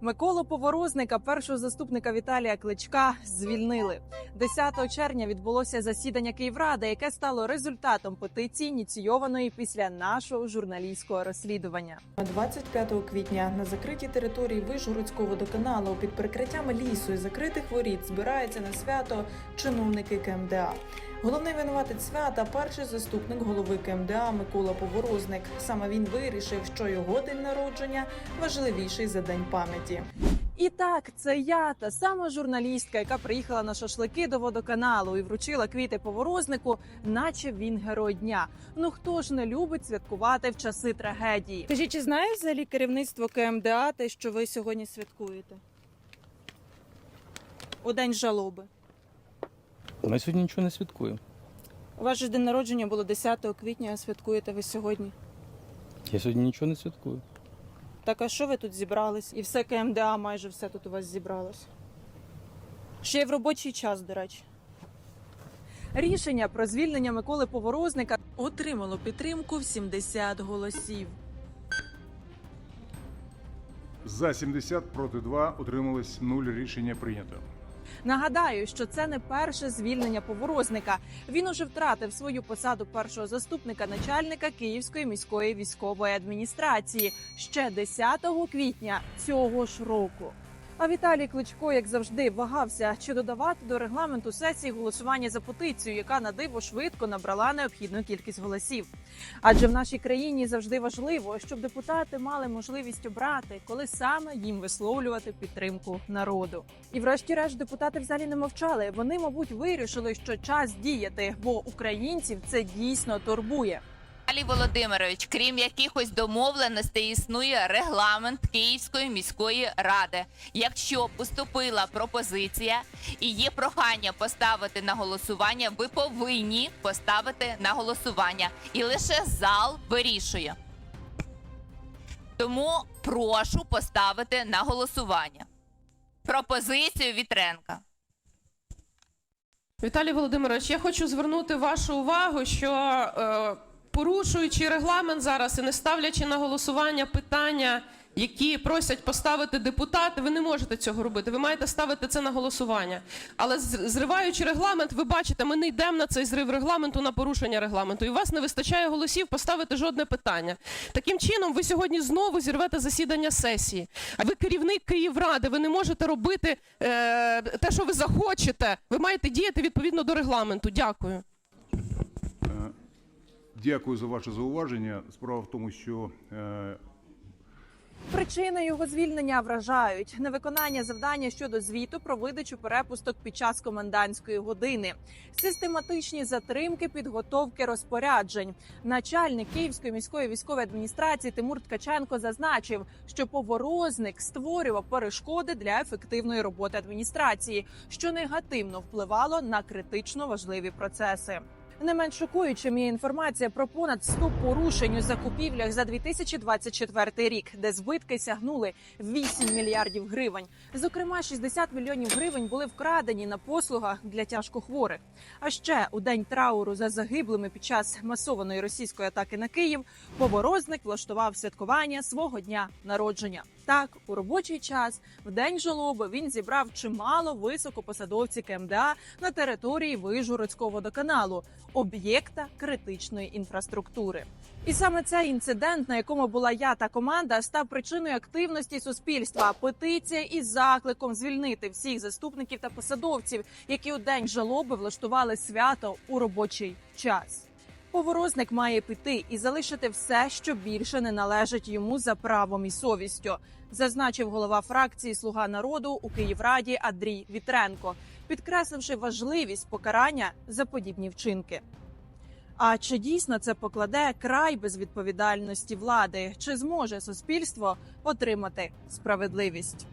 Миколу Поворозника, першого заступника Віталія Кличка, звільнили. 10 червня відбулося засідання Київради, яке стало результатом петиції, ініційованої після нашого журналістського розслідування. 25 квітня на закритій території Вишгородського водоканалу під прикриттями лісу і закритих воріт збираються на свято чиновники КМДА. Головний винуватець свята перший заступник голови КМДА Микола Поворозник. Саме він вирішив, що його день народження важливіший за день пам'яті. І так, це я, та сама журналістка, яка приїхала на шашлики до водоканалу і вручила квіти поворознику, наче він герой дня. Ну хто ж не любить святкувати в часи трагедії? Скажіть, чи знає взагалі керівництво КМДА те, що ви сьогодні святкуєте? У день жалоби. Ми сьогодні нічого не святкуємо. У вас же день народження було 10 квітня, а святкуєте ви сьогодні. Я сьогодні нічого не святкую. Так а що ви тут зібрались? І все КМДА майже все тут у вас зібралось. Ще й в робочий час, до речі. Рішення про звільнення Миколи Поворозника отримало підтримку в 70 голосів. За 70 проти 2 утрималось 0 рішення прийнято. Нагадаю, що це не перше звільнення поворозника. Він уже втратив свою посаду першого заступника начальника Київської міської військової адміністрації ще 10 квітня цього ж року. А Віталій Кличко, як завжди, вагався чи додавати до регламенту сесії голосування за петицію, яка на диво швидко набрала необхідну кількість голосів. Адже в нашій країні завжди важливо, щоб депутати мали можливість обрати, коли саме їм висловлювати підтримку народу. І врешті-решт депутати в залі не мовчали. Вони, мабуть, вирішили, що час діяти, бо українців це дійсно турбує. Віталій Володимирович, крім якихось домовленостей, існує регламент Київської міської ради. Якщо поступила пропозиція і є прохання поставити на голосування, ви повинні поставити на голосування, і лише зал вирішує. Тому прошу поставити на голосування пропозицію Вітренка. Віталій Володимирович, я хочу звернути вашу увагу, що е, порушуючи регламент зараз і не ставлячи на голосування питання, які просять поставити депутати, ви не можете цього робити. Ви маєте ставити це на голосування. Але зриваючи регламент, ви бачите, ми не йдемо на цей зрив регламенту на порушення регламенту. І у вас не вистачає голосів поставити жодне питання. Таким чином, ви сьогодні знову зірвете засідання сесії. А ви керівник Київради, ви не можете робити е, те, що ви захочете. Ви маєте діяти відповідно до регламенту. Дякую. Дякую за ваше зауваження. Справа в тому, що е, Причини його звільнення вражають невиконання завдання щодо звіту про видачу перепусток під час комендантської години, систематичні затримки підготовки розпоряджень. Начальник Київської міської військової адміністрації Тимур Ткаченко зазначив, що поворозник створював перешкоди для ефективної роботи адміністрації, що негативно впливало на критично важливі процеси. Не менш шокуючим є інформація про понад 100 порушень у закупівлях за 2024 рік, де збитки сягнули 8 мільярдів гривень. Зокрема, 60 мільйонів гривень були вкрадені на послугах для тяжкохворих. А ще у день трауру за загиблими під час масованої російської атаки на Київ поворозник влаштував святкування свого дня народження. Так, у робочий час в день жалоби він зібрав чимало високопосадовців КМДА на території Вижгородського водоканалу, об'єкта критичної інфраструктури. І саме цей інцидент, на якому була я та команда, став причиною активності суспільства. Петиція із закликом звільнити всіх заступників та посадовців, які у день жалоби влаштували свято у робочий час. Поворозник має піти і залишити все, що більше не належить йому за правом і совістю, зазначив голова фракції Слуга народу у Київраді Андрій Вітренко, підкресливши важливість покарання за подібні вчинки. А чи дійсно це покладе край безвідповідальності влади? Чи зможе суспільство отримати справедливість?